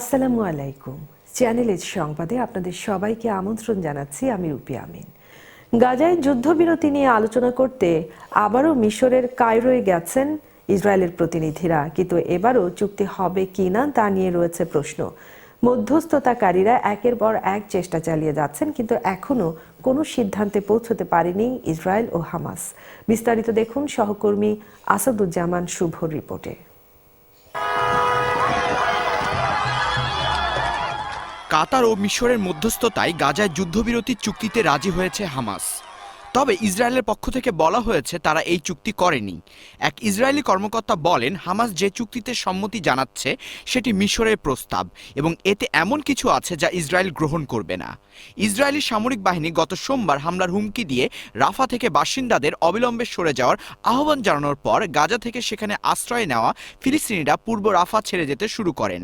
আসসালামু আলাইকুম। চ্যানেলের সংবাদে আপনাদের সবাইকে আমন্ত্রণ জানাচ্ছি আমি রূপি আমিন। গাজায় যুদ্ধবিরতি নিয়ে আলোচনা করতে আবারও মিশরের কায়রোয় গেছেন ইসরায়েলের প্রতিনিধিরা। কিন্তু এবারও চুক্তি হবে কিনা তা নিয়ে রয়েছে প্রশ্ন। মধ্যস্থতাকারীরা একের পর এক চেষ্টা চালিয়ে যাচ্ছেন, কিন্তু এখনও কোনো সিদ্ধান্তে পৌঁছতে পারেনি ইসরায়েল ও হামাস। বিস্তারিত দেখুন সহকর্মী আসাদুজ্জামান শুভর রিপোর্টে। কাতার ও মিশরের মধ্যস্থতায় গাজায় যুদ্ধবিরতির চুক্তিতে রাজি হয়েছে হামাস। তবে ইসরায়েলের পক্ষ থেকে বলা হয়েছে তারা এই চুক্তি করেনি। এক ইসরায়েলি কর্মকর্তা বলেন, হামাস যে চুক্তিতে সম্মতি জানাচ্ছে সেটি মিশরের প্রস্তাব এবং এতে এমন কিছু আছে যা ইসরায়েল গ্রহণ করবে না। ইসরায়েলি সামরিক বাহিনী গত সোমবার হামলার হুমকি দিয়ে রাফা থেকে বাসিন্দাদের অবিলম্বে সরে যাওয়ার আহ্বান জানানোর পর গাজা থেকে সেখানে আশ্রয় নেওয়া ফিলিস্তিনিরা পূর্ব রাফা ছেড়ে যেতে শুরু করেন।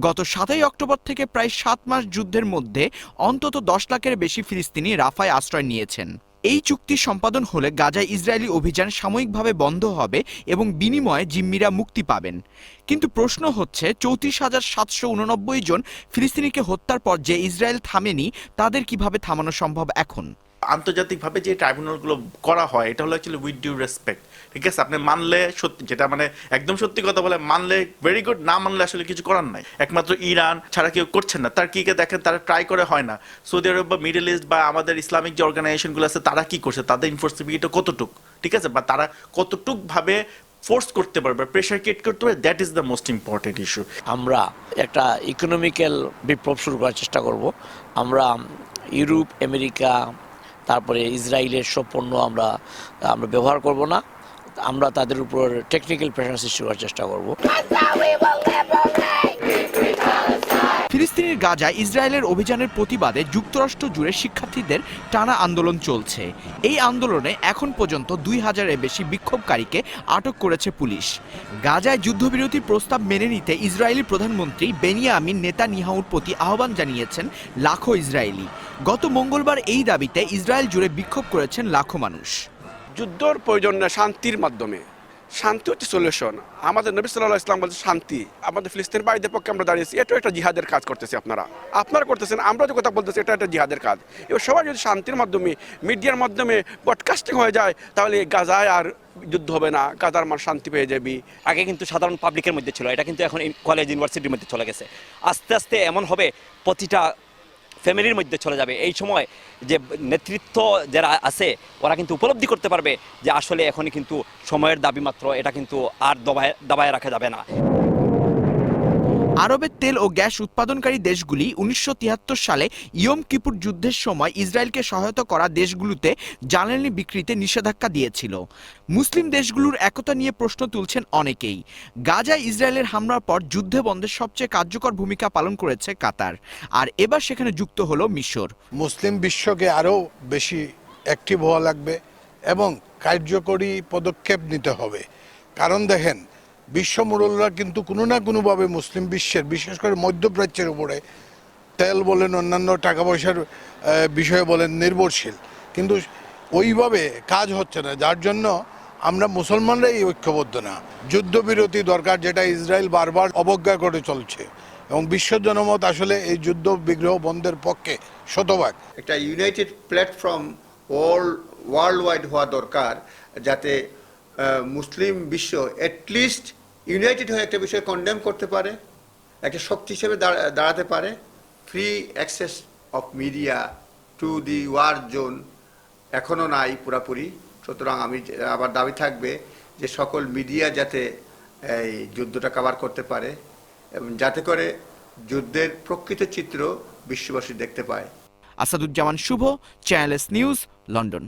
গত সাতই অক্টোবর থেকে প্রায় সাত মাস যুদ্ধের মধ্যে অন্তত দশ লাখের বেশি ফিলিস্তিনি রাফায় আশ্রয় নিয়েছেন। এই চুক্তি সম্পাদন হলে গাজায় ইসরায়েলি অভিযান সাময়িকভাবে বন্ধ হবে এবং বিনিময়ে জিম্মিরা মুক্তি পাবেন। কিন্তু প্রশ্ন হচ্ছে, চৌত্রিশ হাজার সাতশো উননব্বই জন ফিলিস্তিনিকে হত্যার পর যে ইসরায়েল থামেনি, তাদের কীভাবে থামানো সম্ভব এখন? আন্তর্জাতিকভাবে যে ট্রাইব্যুনালগুলো করা হয়, এটা হলো অ্যাকচুয়ালি উইথ ডিউ রেসপেক্ট ঠিক আছে? আপনি মানলে সত্যি, যেটা মানে একদম সত্যি কথা বলে, মানলে ভেরি গুড না মানলে আসলে কিছু করার নাই। একমাত্র ইরান ছাড়া কেউ করছেন না। তার কি দেখেন, তারা ট্রাই করে হয় না। সৌদি আরব বা মিডল ইস্ট বা আমাদের ইসলামিক যে অর্গানাইজেশনগুলো আছে, তারা কি করছে? তাদের ইনফোর্সিবিলিটি কতটুক? ঠিক আছে? বা তারা কতটুক ভাবে ফোর্স করতে পারবে প্রেশার ক্রিয়েট করতে পারবে that is the most important issue আমরা একটা ইকোনমিক্যাল বিপ্লব শুরু করার চেষ্টা করব। আমরা ইউরোপ, আমেরিকা তারপরে ইসরায়েলের সব পণ্য আমরা আমরা ব্যবহার করব না। আমরা তাদের উপর টেকনিক্যাল প্রেশার সৃষ্টি করার চেষ্টা করব। ফিলিস্তিনের গাজায় ইসরায়েলের অভিযানের প্রতিবাদে যুক্তরাষ্ট্র জুড়ে শিক্ষার্থীদের টানা আন্দোলন চলছে। এই আন্দোলনে এখন পর্যন্ত দুই হাজারের বেশি বিক্ষোভকারীকে আটক করেছে পুলিশ। গাজায় যুদ্ধবিরতির প্রস্তাব মেনে নিতে ইসরায়েলি প্রধানমন্ত্রী বেনিয়ামিন নেতানিয়াহুর প্রতি আহ্বান জানিয়েছেন লাখো ইসরায়েলি। গত মঙ্গলবার এই দাবিতে ইসরায়েল জুড়ে বিক্ষোভ করেছেন লাখো মানুষ। যুদ্ধর প্রয়োজন শান্তির মাধ্যমে। শান্তি হচ্ছে সলিউশন আমাদের নবী সাল্লাহ ইসলাম বলছে শান্তি। আমাদের ফিলিস্তিন বাড়িদের পক্ষে আমরা দাঁড়িয়েছি। এটাও একটা জিহাদের কাজ করতেছি আপনারা। আপনারা করতেছেন, আমরা যে কথা বলতেছি, এটা একটা জিহাদের কাজ। এবার সবাই যদি শান্তির মাধ্যমে, মিডিয়ার মাধ্যমে ব্রডকাস্টিং হয়ে যায়, তাহলে গাজায় আর যুদ্ধ হবে না। গাজার মান শান্তি পেয়ে যাবি। আগে কিন্তু সাধারণ পাবলিকের মধ্যে ছিল। এটা কিন্তু এখন কলেজ ইউনিভার্সিটির মধ্যে চলে গেছে। আস্তে আস্তে এমন হবে, প্রতিটা ফ্যামিলির মধ্যে চলে যাবে। এই সময় যে নেতৃত্ব যারা আছে, ওরা কিন্তু উপলব্ধি করতে পারবে যে আসলে এখনই কিন্তু সময়ের দাবি মাত্র, এটা কিন্তু আর দবায় দাবায় রাখা যাবে না। আরবের তেল ও গ্যাস উৎপাদনকারী দেশগুলি উনিশশো তিয়াত্তর সালে ইয়ম কিপুর যুদ্ধের সময় ইসরায়েলকে সহায়তা করা দেশগুলোতে জ্বালানি বিক্রিতে নিষেধাজ্ঞা দিয়েছিল। মুসলিম দেশগুলোর একতা নিয়ে প্রশ্ন তুলছেন অনেকেই। গাজায় ইসরায়েলের হামলার পর যুদ্ধে বন্ধের সবচেয়ে কার্যকর ভূমিকা পালন করেছে কাতার। আর এবার সেখানে যুক্ত হলো মিশর। মুসলিম বিশ্বকে আরও বেশি অ্যাক্টিভ হওয়া লাগবে এবং কার্যকরী পদক্ষেপ নিতে হবে। কারণ দেখেন বিশ্ব মোড়লরা কিন্তু কোনো না কোনোভাবে মুসলিম বিশ্বের, বিশেষ করে মধ্যপ্রাচ্যের উপরে তেল বলেন, অন্যান্য টাকা পয়সার বিষয়ে বলেন, নির্ভরশীল। কিন্তু ওইভাবে কাজ হচ্ছে না, যার জন্য আমরা মুসলমানরাই ঐক্যবদ্ধ না। যুদ্ধবিরতি দরকার যেটা ইসরায়েল বারবার অবজ্ঞা করে চলছে। এবং বিশ্ব জনমত আসলে এই যুদ্ধ বিগ্রহ বন্ধের পক্ষে শতভাগ। একটা united platform world world wide হওয়া দরকার, যাতে মুসলিম বিশ্ব অ্যাটলিস্ট ইউনাইটেড হয়ে একটা বিষয় কন্ডেম করতে পারে, একটা শক্তি হিসেবে দাঁড়াতে পারে free access of media to the war zone এখনও নাই পুরাপুরি। সুতরাং আমি আবার দাবি থাকবে যে সকল মিডিয়া যাতে এই যুদ্ধটা কভার করতে পারে এবং যাতে করে যুদ্ধের প্রকৃত চিত্র বিশ্ববাসী দেখতে পায়। Asaduzzaman Shuvo channel S news London